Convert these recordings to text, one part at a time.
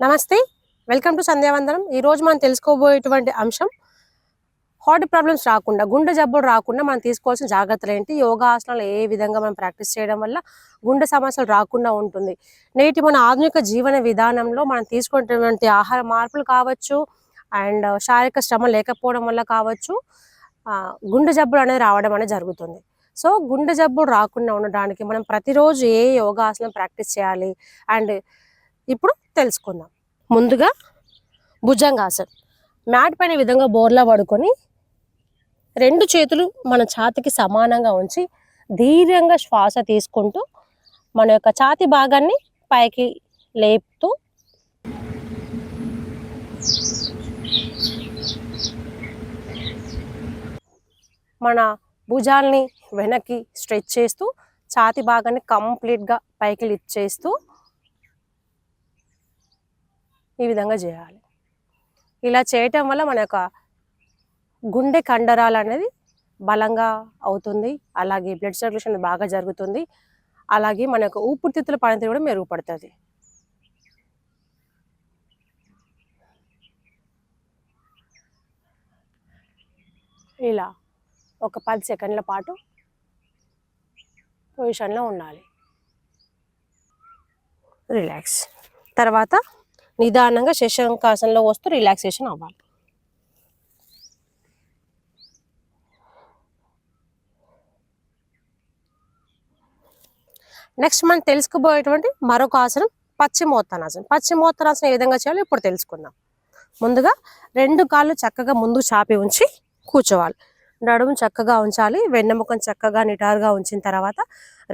నమస్తే. Welcome to సంధ్యావందనం. ఈరోజు మనం తెలుసుకోబోయేటువంటి అంశం హార్ట్ ప్రాబ్లమ్స్ రాకుండా గుండె జబ్బులు రాకుండా మనం తీసుకోవాల్సిన జాగ్రత్తలు ఏంటి? యోగాసనాలు ఏ విధంగా మనం ప్రాక్టీస్ చేయడం వల్ల గుండె సమస్యలు రాకుండా ఉంటుంది? నేటి మన ఆధునిక జీవన విధానంలో మనం తీసుకునేటువంటి ఆహార మార్పులు కావచ్చు అండ్ శారీరక శ్రమ లేకపోవడం వల్ల కావచ్చు గుండె జబ్బులు అనేది రావడం అనేది జరుగుతుంది. సో గుండె జబ్బులు రాకుండా ఉండడానికి మనం ప్రతిరోజు ఏ యోగాసనం ప్రాక్టీస్ చేయాలి? అండ్ ఇప్పుడు తెలుసుకుందాం. ముందుగా భుజంగాసన్. మ్యాట్ పైన విధంగా బోర్లా పడుకొని రెండు చేతులు మన ఛాతికి సమానంగా ఉంచి ధీరంగా శ్వాస తీసుకుంటూ మన యొక్క ఛాతి భాగాన్ని పైకి లేపుతూ మన భుజాల్ని వెనక్కి స్ట్రెచ్ చేస్తూ ఛాతి భాగాన్ని కంప్లీట్గా పైకి లిఫ్ట్ చేస్తూ ఈ విధంగా చేయాలి. ఇలా చేయటం వల్ల మన యొక్క గుండె కండరాలు అనేది బలంగా అవుతుంది. అలాగే బ్లడ్ సర్క్యులేషన్ బాగా జరుగుతుంది. అలాగే మన యొక్క ఊపిరితిత్తుల పనితీరు కూడా మెరుగుపడుతుంది. ఇలా ఒక పది సెకండ్ల పాటు పొజిషన్లో ఉండాలి. రిలాక్స్. తర్వాత నిదానంగా శశాంకాసనలో వస్తూ రిలాక్సేషన్ అవ్వాలి. నెక్స్ట్ మనం తెలుసుకోబోయేటువంటి మరొక ఆసనం పశ్చిమోత్తనాసనం పశ్చిమోత్తనాసనం ఏ విధంగా చేయాలో ఇప్పుడు తెలుసుకుందాం. ముందుగా రెండు కాళ్ళు చక్కగా ముందు చాపి ఉంచి కూర్చోవాలి. నడుము చక్కగా ఉంచాలి వెన్నెముఖం చక్కగా నిటారుగా ఉంచిన తర్వాత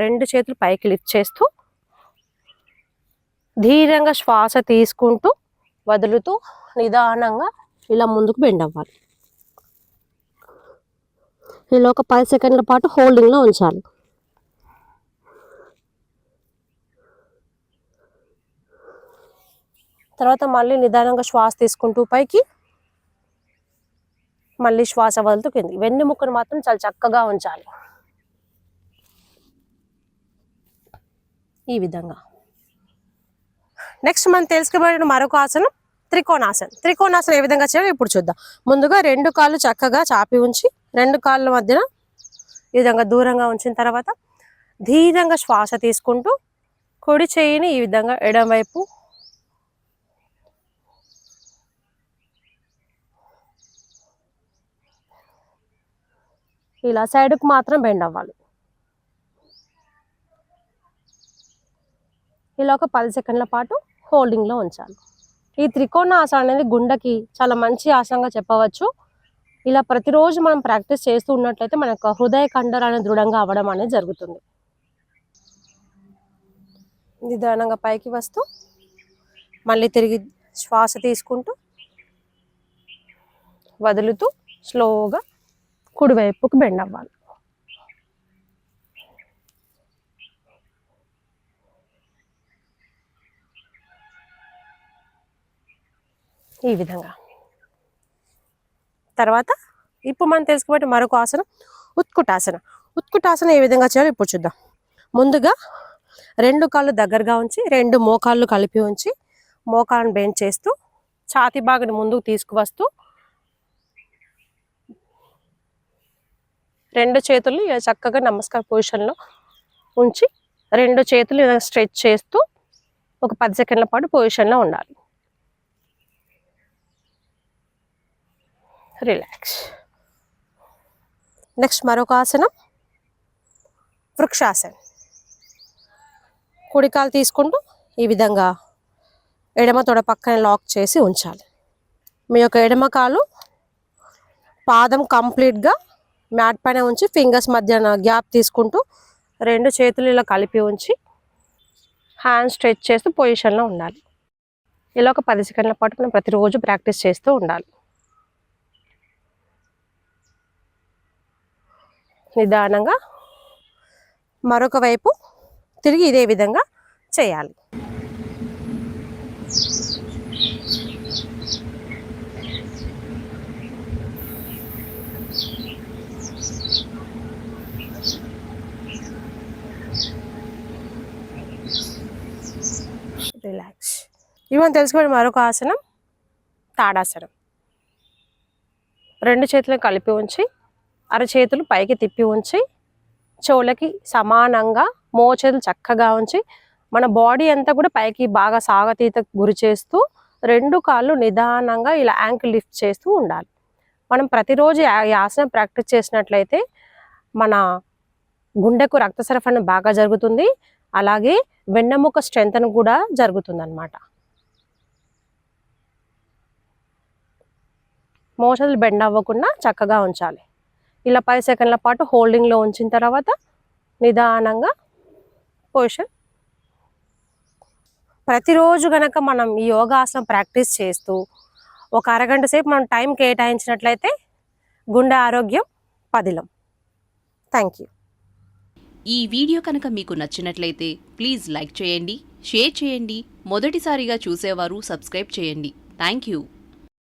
రెండు చేతులు పైకి లిఫ్ట్ చేస్తూ ధీరంగా శ్వాస తీసుకుంటూ వదులుతూ నిదానంగా ఇలా ముందుకు బెండ్ అవ్వాలి. ఇలా ఒక పది సెకండ్ల పాటు హోల్డింగ్లో ఉంచాలి. తర్వాత మళ్ళీ నిదానంగా శ్వాస తీసుకుంటూ పైకి మళ్ళీ శ్వాస వదులుతూ కింది. వెన్నెముకను మాత్రం చాలా చక్కగా ఉంచాలి. ఈ విధంగా. నెక్స్ట్ మనం తెలుసుకోబడిన మరొక ఆసనం త్రికోణాసనం. త్రికోణాసనం ఏ విధంగా చేయాలో ఇప్పుడు చూద్దాం. ముందుగా రెండు కాళ్ళు చక్కగా చాపి ఉంచి రెండు కాళ్ళ మధ్యన ఈ విధంగా దూరంగా ఉంచిన తర్వాత ధీరంగా శ్వాస తీసుకుంటూ కుడి చేయిని ఈ విధంగా ఎడం వైపు ఇలా సైడ్కు మాత్రం బెండ్ అవ్వాలి. ఇలా ఒక పది సెకండ్ల పాటు హోల్డింగ్లో ఉంచాలి. ఈ త్రికోణ ఆసనం అనేది గుండెకి చాలా మంచి ఆసనంగా చెప్పవచ్చు. ఇలా ప్రతిరోజు మనం ప్రాక్టీస్ చేస్తూ ఉన్నట్లయితే మన యొక్క హృదయ కండరాలను దృఢంగా అవ్వడం అనేది జరుగుతుంది. నిదానంగా పైకి వస్తూ మళ్ళీ తిరిగి శ్వాస తీసుకుంటూ వదులుతూ స్లోగా కుడివైపుకు బెండ్ అవ్వాలి. ఈ విధంగా. తర్వాత ఇప్పుడు మనం తెలుసుకోబట్టి మరొక ఆసనం ఉత్కుటాసన. ఉత్కుటాసన ఏ విధంగా చేయాలో ఇప్పుడు చూద్దాం. ముందుగా రెండు కాళ్ళు దగ్గరగా ఉంచి రెండు మోకాళ్ళు కలిపి ఉంచి మోకాళ్ళను బెండ్ చేస్తూ ఛాతి బాగుని ముందుకు తీసుకువస్తూ రెండు చేతులు చక్కగా నమస్కార పొజిషన్లో ఉంచి రెండు చేతులు స్ట్రెచ్ చేస్తూ ఒక పది సెకండ్ల పాటు పొజిషన్లో ఉండాలి. రిలాక్స్ నెక్స్ట్ మరొక ఆసనం వృక్షాసనం. కుడికాలు తీసుకుంటూ ఈ విధంగా ఎడమ తొడ పక్కన లాక్ చేసి ఉంచాలి. మీ యొక్క ఎడమ కాలు పాదం కంప్లీట్గా మ్యాట్ పైన ఉంచి ఫింగర్స్ మధ్యన గ్యాప్ తీసుకుంటూ రెండు చేతులు ఇలా కలిపి ఉంచి హ్యాండ్ స్ట్రెచ్ చేస్తూ పొజిషన్లో ఉండాలి. ఇలా ఒక పది సెకండ్ల పాటు మనం ప్రతిరోజు ప్రాక్టీస్ చేస్తూ ఉండాలి. నిదానంగా మరొక వైపు తిరిగి ఇదే విధంగా చేయాలి. రిలాక్స్. ఇవి తెలుసుకోండి మరొక ఆసనం తాడాసనం. రెండు చేతులను కలిపి ఉంచి అరచేతులు పైకి తిప్పి ఉంచి చెవులకి సమానంగా మోచేతులు చక్కగా ఉంచి మన బాడీ అంతా కూడా పైకి బాగా సాగతీత గురి చేస్తూ రెండు కాళ్ళు నిదానంగా ఇలా యాంకిల్ లిఫ్ట్ చేస్తూ ఉండాలి. మనం ప్రతిరోజు ఈ ఆసనం ప్రాక్టీస్ చేసినట్లయితే మన గుండెకు రక్త సరఫరణ బాగా జరుగుతుంది. అలాగే వెన్నెముక స్ట్రెంత్ కూడా జరుగుతుందన్నమాట. మోషన్లు బెండ్ అవ్వకుండా చక్కగా ఉంచాలి. ఇలా పది సెకండ్ల పాటు హోల్డింగ్లో ఉంచిన తర్వాత నిదానంగా పొజిషన్ ప్రతిరోజు గనక మనం ఈ యోగాసనం ప్రాక్టీస్ చేస్తూ ఒక అరగంట సేపు మనం టైం కేటాయించినట్లయితే గుండె ఆరోగ్యం పదిలం. థ్యాంక్ యూ ఈ వీడియో కనుక మీకు నచ్చినట్లయితే ప్లీజ్ లైక్ చేయండి షేర్ చేయండి మొదటిసారిగా చూసేవారు సబ్స్క్రైబ్ చేయండి. Thank you